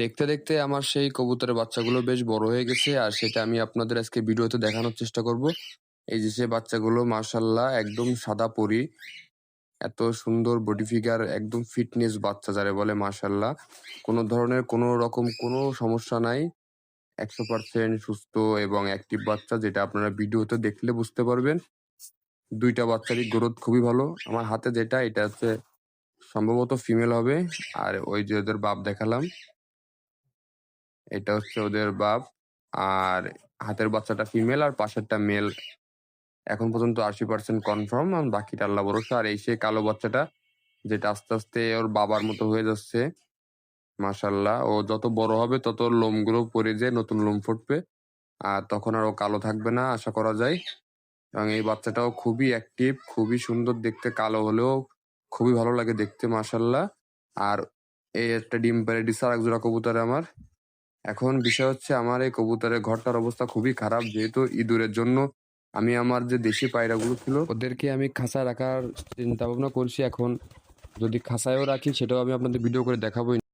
দেখতে দেখতে আমার সেই কবুতরের বাচ্চাগুলো বেশ বড় হয়ে গেছে, আর সেটা আমি আপনাদের আজকে ভিডিওতে দেখানোর চেষ্টা করব। এই যে সে বাচ্চাগুলো মার্শাল্লাহ একদম সাদা পরি, এত সুন্দর বডি ফিগার একদম ফিটনেস বাচ্চা যারে বলে মার্শাল্লাহ কোনো ধরনের কোনো রকম কোনো সমস্যা নাই। একশো পার্সেন্ট সুস্থ এবং অ্যাক্টিভ বাচ্চা, যেটা আপনারা ভিডিওতে দেখলে বুঝতে পারবেন। দুইটা বাচ্চারই গ্রোথ খুবই ভালো। আমার হাতে যেটা, এটা হচ্ছে সম্ভবত ফিমেল হবে। আর ওই যে ওদের বাপ দেখালাম। এটা হচ্ছে ওদের বাপ। আর হাতের বাচ্চাটা ফিমেল আর পাশেরটা মেল। এখন পর্যন্ত আশি পার্সেন্ট কনফার্ম আর বাকিটা আল্লাহ ভরসা। আর এই সে কালো বাচ্চাটা, যেটা আস্তে আস্তে ওর বাবার মতো হয়ে যাচ্ছে। মাশাল্লাহ ও যত বড় হবে, তত লোমগুলো পরে যায় নতুন লোম ফুটবে। আর তখন আর ও কালো থাকবে না, আশা করা যায়। এবং এই বাচ্চাটাও খুবই অ্যাক্টিভ খুবই সুন্দর দেখতে। কালো হলেও খুবই ভালো লাগে দেখতে মাশাল্লাহ আর এই একটা ডিম পেড়ে দিচ্ছে আর এক জোড়া কবুতরে আমার। এখন বিষয় হচ্ছে আমার এই কবুতরের ঘরটার অবস্থা খুবই খারাপ, যেহেতু ইঁদুরের জন্য আমি আমার যে দেশি পায়রাগুলো ছিল, ওদেরকে আমি খাঁচা রাখার চিন্তা ভাবনা করছি। এখন যদি খাঁচায়ও রাখি, সেটাও আমি আপনাদের ভিডিও করে দেখাবো